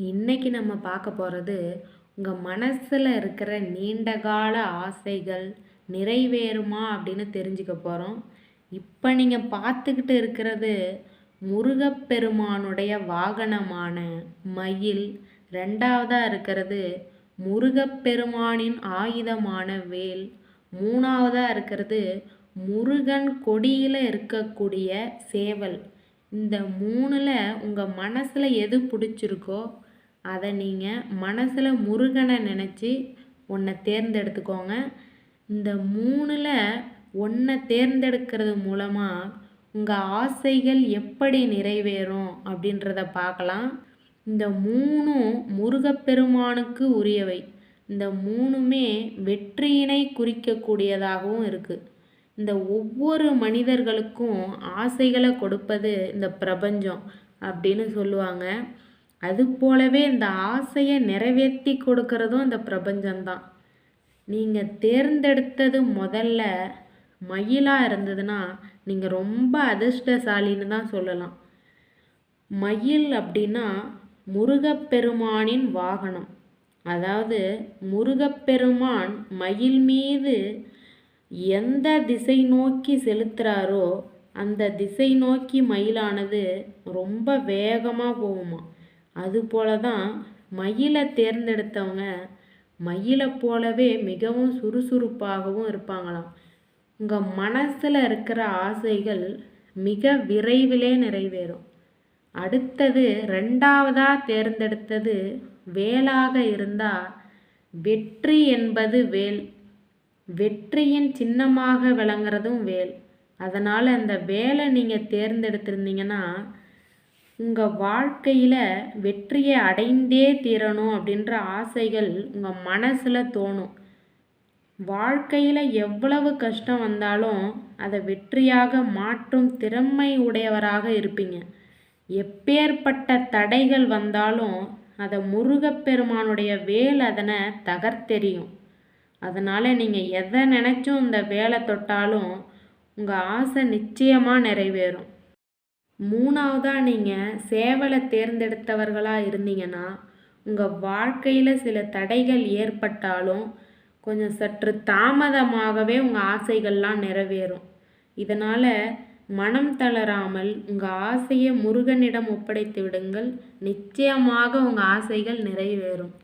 இன்னைக்கு நம்ம பார்க்க போகிறது உங்கள் மனசில் இருக்கிற நீண்ட கால ஆசைகள் நிறைவேறுமா அப்படின்னு தெரிஞ்சுக்க போகிறோம் இப்போ நீங்கள் பார்த்துக்கிட்டு இருக்கிறது முருகப்பெருமானுடைய வாகனமான மயில் ரெண்டாவதாக இருக்கிறது முருகப்பெருமானின் ஆயுதமான வேல் மூணாவதாக இருக்கிறது முருகன் கொடியில் இருக்கக்கூடிய சேவல். இந்த மூணில் உங்கள் மனசில் எது பிடிச்சிருக்கோ அதை நீங்கள் மனசில் முருகனை நினச்சி ஒன்றை தேர்ந்தெடுத்துக்கோங்க. இந்த மூணில் ஒன்றை தேர்ந்தெடுக்கிறது மூலமாக உங்கள் ஆசைகள் எப்படி நிறைவேறும் அப்படின்றத பார்க்கலாம். இந்த மூணும் முருகப்பெருமானுக்கு உரியவை. இந்த மூணுமே வெற்றியினை குறிக்கக்கூடியதாகவும் இருக்குது இந்த ஒவ்வொரு மனிதர்களுக்கும் ஆசைகளை கொடுப்பது இந்த பிரபஞ்சம் அப்படின்னு சொல்லுவாங்க. அது போலவே இந்த ஆசையை நிறைவேற்றி கொடுக்கறதும் இந்த பிரபஞ்சம்தான். நீங்கள் தேர்ந்தெடுத்தது முதல்ல மயிலாக இருந்ததுன்னா நீங்கள் ரொம்ப அதிர்ஷ்டசாலின்னு தான் சொல்லலாம். மயில் அப்படின்னா முருகப்பெருமானின் வாகனம். அதாவது முருகப்பெருமான் மயில் மீது எந்த திசை நோக்கி செலுத்துகிறாரோ அந்த திசை நோக்கி மயிலானது ரொம்ப வேகமாக போகுமா அதுபோல தான் மயிலை தேர்ந்தெடுத்தவங்க மயிலை போலவே மிகவும் சுறுசுறுப்பாகவும் இருப்பாங்களாம். உங்கள் மனசில் இருக்கிற ஆசைகள் மிக விரைவிலே நிறைவேறும். அடுத்தது ரெண்டாவதாக தேர்ந்தெடுத்தது வேலாக இருந்தால் வெற்றி என்பது வேல். வெற்றியின் சின்னமாக விளங்குறதும் வேல். அதனால் அந்த வேலை நீங்கள் தேர்ந்தெடுத்திருந்தீங்கன்னா உங்கள் வாழ்க்கையில் வெற்றியை அடைந்தே தீரணும் அப்படின்ற ஆசைகள் உங்கள் மனசில் தோணும். வாழ்க்கையில் எவ்வளவு கஷ்டம் வந்தாலும் அதை வெற்றியாக மாற்றும் திறமை உடையவராக இருப்பீங்க. எப்பேற்பட்ட தடைகள் வந்தாலும் அதை முருகப்பெருமானுடைய வேல் அதனை தகர்த்தெறியும். அதனால் நீங்கள் எதை நினச்சும் இந்த வேலை தொட்டாலும் உங்கள் ஆசை நிச்சயமாக நிறைவேறும். மூணாவதாக நீங்கள் சேவலை தேர்ந்தெடுத்தவர்களாக இருந்தீங்கன்னா உங்கள் வாழ்க்கையில் சில தடைகள் ஏற்பட்டாலும் கொஞ்சம் சற்று தாமதமாகவே உங்கள் ஆசைகள்லாம் நிறைவேறும். இதனால் மனம் தளராமல் உங்கள் ஆசையை முருகனிடம் ஒப்படைத்து விடுங்கள். நிச்சயமாக உங்கள் ஆசைகள் நிறைவேறும்.